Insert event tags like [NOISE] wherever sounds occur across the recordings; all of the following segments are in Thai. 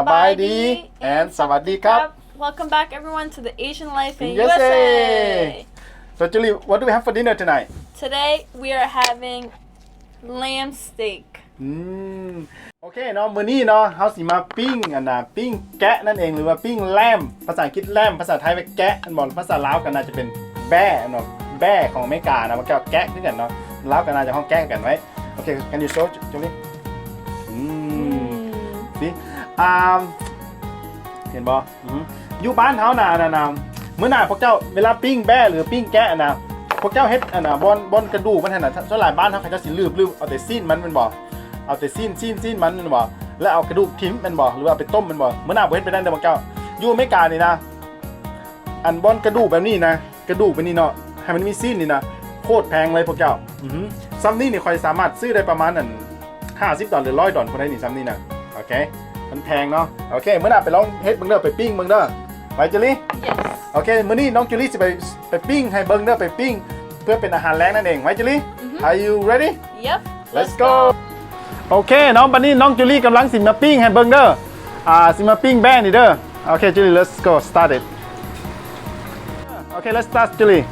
Sabaydi and สวัสดีครับ Welcome back, everyone, to the Asian Life in USA. USA. So Julie what do we have for dinner tonight Today we are having lamb steak. อืมโอเคเนาะมื้อนี้เนาะเฮาสิมาปิ้งอันน่ะปิ้งแกะนั่นเองหรือว่าปิ้งแลมภาษาอังกฤษแลมภาษาไทยว่าแกะอันบอกภาษาลาวกันน่าจะเป็นแบ้เนาะแบ้ของอเมริกานะมันก็แกะคือกันเนาะลาวกันน่าจะห้องแกะกันไว้โอเค can you show Julie อืมสิ อ่าเห็นบอืมอยู่บ้านเฮาน่ะนะนะเมื่อหน่าพวกเจ้าเวลาปิ้งแบ้หรือปิ้งแกะนะพวกเจ้าเฮ็ดอันน่ะบอนบอนกระดูกมันหั่นน่ะส่วนหลายบ้านเฮาเขาจะสิลืบลืบเอาแต่ซีนมันมันบ่เอาแต่ซีนซีนซีนมันมันบ่แล้วเอากระดูกทิ้งแมันบ่หรือว่าเอาไปต้มมันบ่เมื่อหน่าบ่เฮ็ดไปนั่นเด้อพวกเจ้าอยู่อเมริกานี่นะ อันบอนกระดูกแบบนี้นะ กระดูกแบบนี้เนาะให้มันมีซีนนี่นะโคตรแพงเลยพวกเจ้าอือซัมนี่นี่ค่อยสามารถซื้อได้ประมาณนั่น50ดอลหรือ100ดอลคนได้นี่ซัมนี่นะโอเค มันแพงเนาะโอเคเมื่อหน่าไปลองเฮ็ดเบิ่งเด้อไปปิ้งเบิ่งเด้อไปจุลี่ Yes. โอเคมื้อนี้น้องจุลี่สิไปไปปิ้งให้เบิ่งเด้อไปปิ้ง เพื่อเป็นอาหารแรงนั่นเองไว้จุลี่ Are you ready Yep. Let's go โอเคน้องบันนี้น้องจุลี่กำลังสิมาปิ้งให้เบิ่งเด้ออ่าสิมาปิ้งแบ้นี่เด้อโอเคจุลี่ let's go start it โอเค let's start จุลี่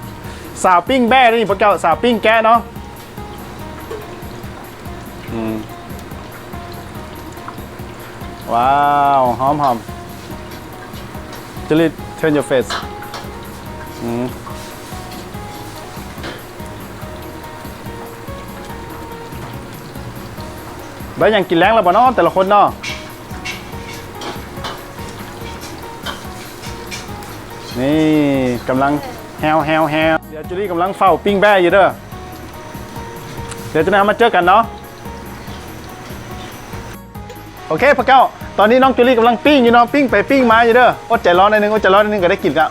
สาวปิ้งแบ้นี่พวกเจ้าสาวปิ้งแกะเนาะอืม ว้าวหอมหอมจุลี่ turn your face อืมได้ยังกินแรงแล้วบ่เนาะแต่ละคนเนาะนี่กำลังแฮวแฮวแฮวเดี๋ยวจูลี่กำลังเฝ้าปิ้งแบ้อยู่เด้อเดี๋ยวจะนำมาเจอกันเนาะ โอเคพ่อเก้า ตอนนี้น้องจูลี่กำลังปิ้งอยู่เนาะปิ้งไปปิ้งมาอยู่เด้ออดใจร้อนหนิดนึงอดใจร้อนหนิดนึงก็ได้กินกะ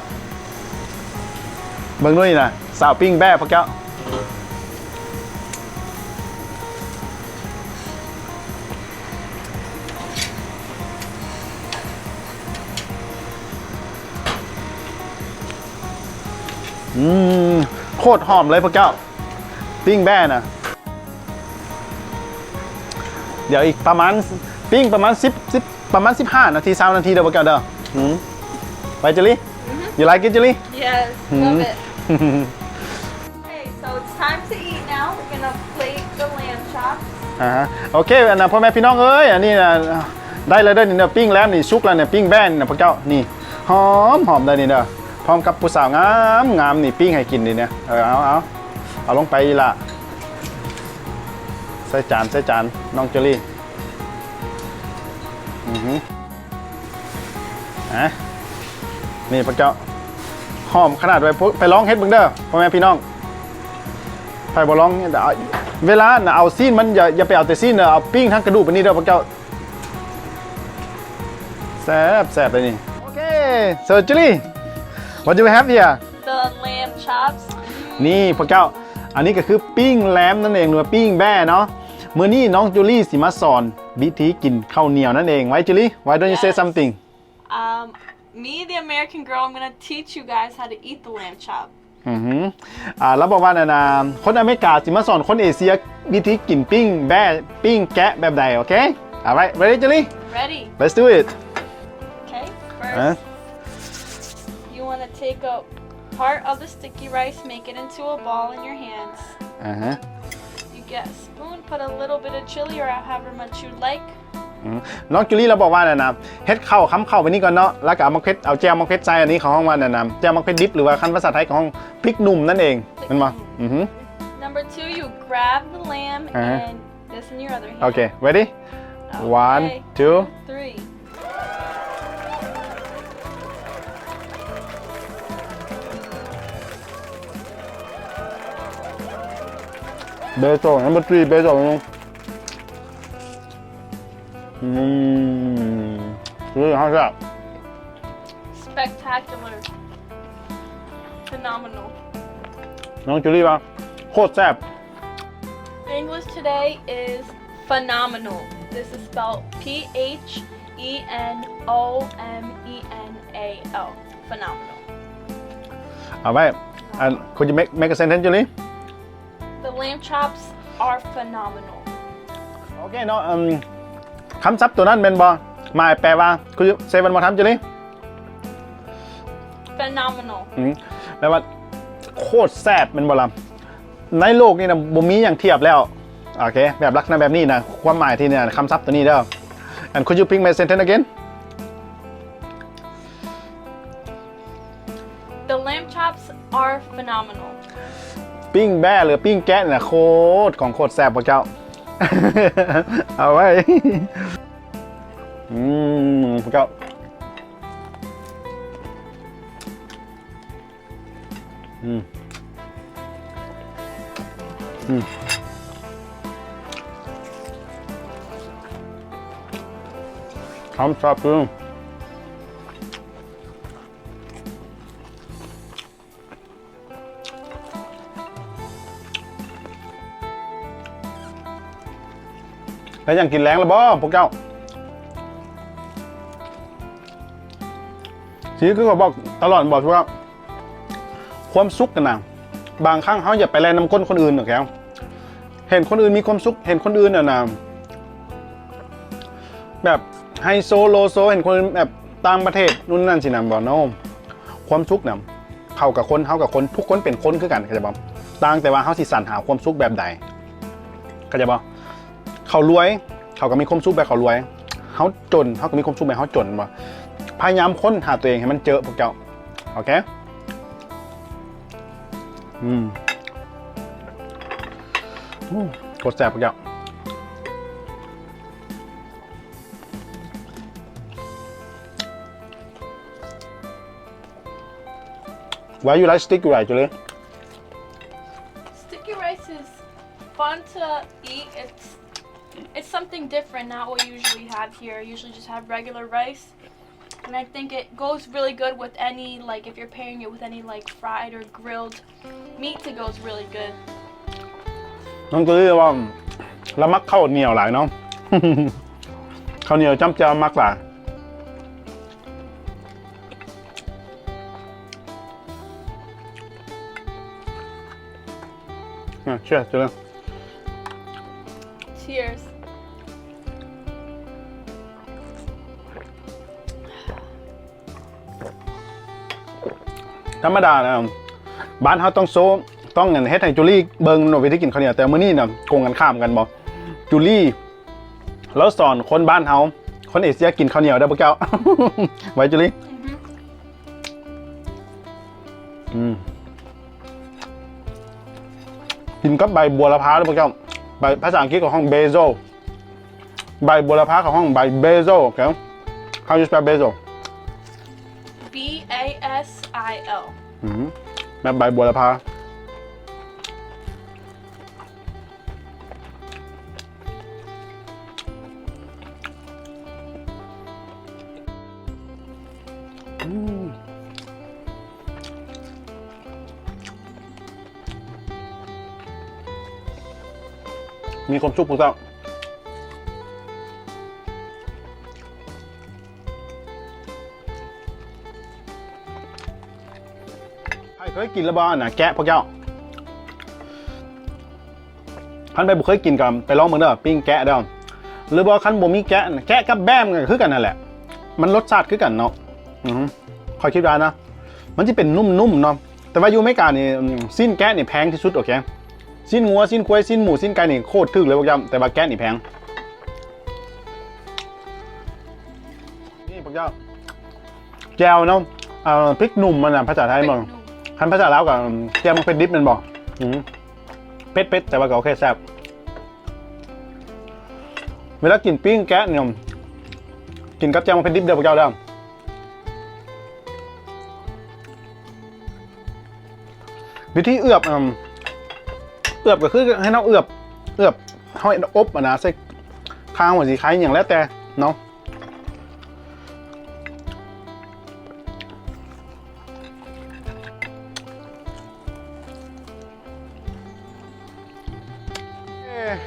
เบิ่งด้วยนี่นะสาวปิ้งแบ้พ่อเก้าอืมโคตรหอมเลยพวกเจ้า ปิ้งแบ้น่ะเดี๋ยวอีกประมาณ ปิ้งประมาณ10 10ประมาณ 15 นาที3นาทีเดี๋ยวพวกเจ้าเด้ออืมไปเจลี่ you like it เจลี่ Yes. Mhm. Love it. Okay, so it's time to eat now. We're gonna plate the lamb chops. อ่าฮะโอเคอันนะพ่อแม่พี่น้องเอ้ยอันนี้นะได้เลยเด้อนี่เด้อปิ้งแล้วนี่ชุกแล้วเนี่ยปิ้งแบ้นนะพวกเจ้านี่หอมหอมได้นี่เด้อพร้อมกับผู้สาวงามงามนี่ปิ้งให้กินนี่เนี่ยเออเอาเอาเอาลงไปละใส่จานใส่จานน้องเจอรี่ อือหืออะนี่พวกเจ้าหอมขนาดไปพวกไปร้องเฮ็ดเบิ่งเด้อพ่อแม่พี่น้องไปบ่ร้องเนี่ยแต่เอาเวลาน่ะเอาซีนมันอย่าอย่าไปเอาแต่ซีนเนอะเอาปิ้งทั้งกระดูกไปนี่เด้อพวกเจ้าแซ่บแซ่บเลยนี่โอเค so Julie what do we have here The lamb chops. นี่พวกเจ้าอันนี้ก็คือปิ้งแลมนั่นเองหรือว่าปิ้งแบ้เนาะ มื้อนี้น้องจูลี่สิมาสอนวิธีกินข้าวเหนียวนั่นเอง ไว้จูลี่ why don't you say Yes. something Um, me, the American girl, I'm gonna teach you guys how to eat the lamb chop. อือหืออ่าแล้วบอกว่านะนะคนอเมริกาสิมาสอนคนเอเชียวิธีกินปิ้งแบ้ปิ้งแกะแบบใดโอเค alright ready Julie Ready? let's do it Okay. First, อะ you wanna take a part of the sticky rice, make it into a ball in your hands. อ่าฮะ You get a spoon, put a little bit of chili or however much you like. อืมน้องจูลี่เราบอกว่าน่ะนะเฮ็ดเข้าค้ำเข้าไปนี่ก่อนเนาะแล้วก็เอามะเขือเอาแจวมะเขือใจอันนี้ของห้องว่าน่ะนะแจวมะเขือดิบหรือว่าคันภาษาไทยของห้องพริกหนุ่มนั่นเองแมันมาอือหือ Number two, you grab the lamb Uh-huh. and this in your other hand. โอเค ready one Okay. two Three. เบโซ number three เบโซอืมคือห้าสิบ Spectacular. Phenomenal. น้องจูลี่ป่ะโคตรแซ่บ English today is phenomenal. This is spelled P H E N O M E N A L. Phenomenal. เอาไว้ and could you make make a sentence จูลี่ The Lamb chops are phenomenal. โอเคเนาะอืมคำศัพท์ตัวนั้นเป็นบอหมายแปลว่าคุณเซวันมาทำจุลี่ Phenomenal. อืมแปลว่าโคตรแซ่บเป็นบอลมในโลกนี่นะบ่มีอย่างเทียบแล้ว โอเค แบบลักษณะแบบนี้นะความหมายที่เนี่ยคำศัพท์ตัวนี้เด้อ and could you pick my sentence again The lamb chops are phenomenal. ปิ้งแบ้หรือปิ้งแกะเนี่ยโคตรของโคตรแซ่บพวกเจ้า เอาไว้ อืมพวกเจ้าอืมอืมทำชอบดู แล้วยังกินแรงแล้วบ่พวกเจ้าทีนี้ก็บอกตลอดบอกว่า ความสุขกันนะบางครั้งเขาอย่าไปแลน้ำก้นคนอื่นหรอกแกวเห็นคนอื่นมีความสุข เห็นคนอื่นน่ะนะแบบไฮโซโลโซ เห็นคนอื่นแบบต่างประเทศนู่นนั่นสินะบอกน้องความสุขนะเข้ากับคนเข้ากับคนทุกคนเป็นคนคือกันเข้าใจบ่ต่างแต่ว่าเขาสิสรรหาความสุขแบบใดเข้าใจบ่ เขารวย เขาก็มีความสุขแบบเขารวยเขาจนเขาก็มีความสุขแบบเขาจนบ่พยายามค้นหาตัวเองให้มันเจอพวกเจ้าโอเคอืมโอ้กดแสบพวกเจ้า Why you like sticky rice, Julie? Sticky rice is fun to eat. It's it's something different, not what you usually have here. I usually just have regular rice. And I think it goes really good with any like if you're pairing it with any like fried or grilled meat it goes really good. น้องจุลี่ว่าเรามักข้าวเหนียวหลายเนาะ ข้าวเหนียวจ้ำเจ้ามักหลายอ่ะเ [LAUGHS] ธรรมดานะบ้านเขาต้องโซต้องเงินเฮ็ดให้จูลี่เบิ่งหน่อยวิธีกินข้าวเหนียวแต่มื้อนี้น่ะโกงกันข้ามกันบ่จูลี่แล้วสอนคนบ้านเฮาคนเอเชียกินข้าวเหนียวได้บ่เจ้าไว้จูลี่อืมกินกับใบบัวละพาได้บ่เจ้าใบภาษาอังกฤษของห้องเบโซใบบัวละพาของห้องใบเบโซโอเค How you spell basil I L. อืมแบบใบบัวละพามีความสุขพวกเจ้า เคยกินแล้วบ้านะแกะพวกเจ้าคันไปบุเคยกินกับไปลองมึงเด้อปิ้งแกะเด้อหรือบ่คันบ่มีแกะน่แกะกับแบมก็คือกันนั่นแหละ มันรสชาติคือกันเนาะอือคอยคิดด้นะ มันจะเป็นนุ่มๆเนาะแต่ว่าอยูอเมริกานี่สิ้นแกะนี่แพงที่สุดโอเคสิ้นงัวสิ้นควายสิ้นหมูสิ้นไก่นี่โคตรถึกเลยพวกเจ้าแต่ว่าแกะนี่แพงนี่พวกเจ้าแจวเนาะอ่อพริกหนุ่มมันอะภาษาไทยมัน คันภาษาลาวกับแกงมันเป็นดิบมันบอกอืมเป็ดเป็ดแต่ว่าก็โอเคแซ่บเวลากินปิ้งแกะเนี่ยกินกับแจงมันเป็นดิบเดียวกับเจ้าเด้อวิธีเอือบอืมเอือบก็คือให้น้องเอือบ เอือบให้อบอะนะใส่ข้าวหัวสีไข่อย่างแล้วแต่เนาะ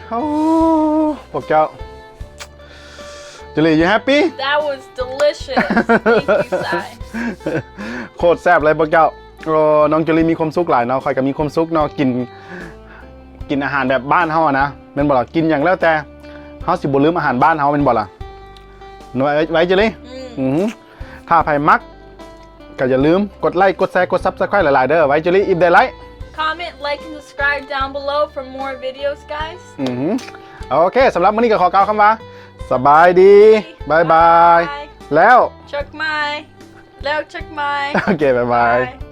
โอ้พวกเจ้าจุลี you happy That was delicious. Thank you, Sai. โคตรแซ่บเลยพวกเจ้าโอ้น้องจุลีมีความสุขหลายเนาะคอยก็มีความสุขเนาะกิน กินอาหารแบบบ้านเฮาอะนะเป็นบ่ล่ะกินอย่างแล้วแต่เฮาสิบ่ลืมอาหารบ้านเฮาเป็นบ่ล่ะไว้ไว้เจลี่ Mm. อือหือถ้าใครมักก็อย่าลืมกดไลค์กดแชร์กด subscribe หลายๆเด้อไว้เจลี่ if they like Comment, like, and subscribe down below for more videos, guys. อือหือโอเคสำหรับมื้อนี้ก็ขอกล่าวคำว่า สบายดี บายบาย แล้ว Chuck my. Leo, chuck my. [LAUGHS] โอเค บายบาย Bye.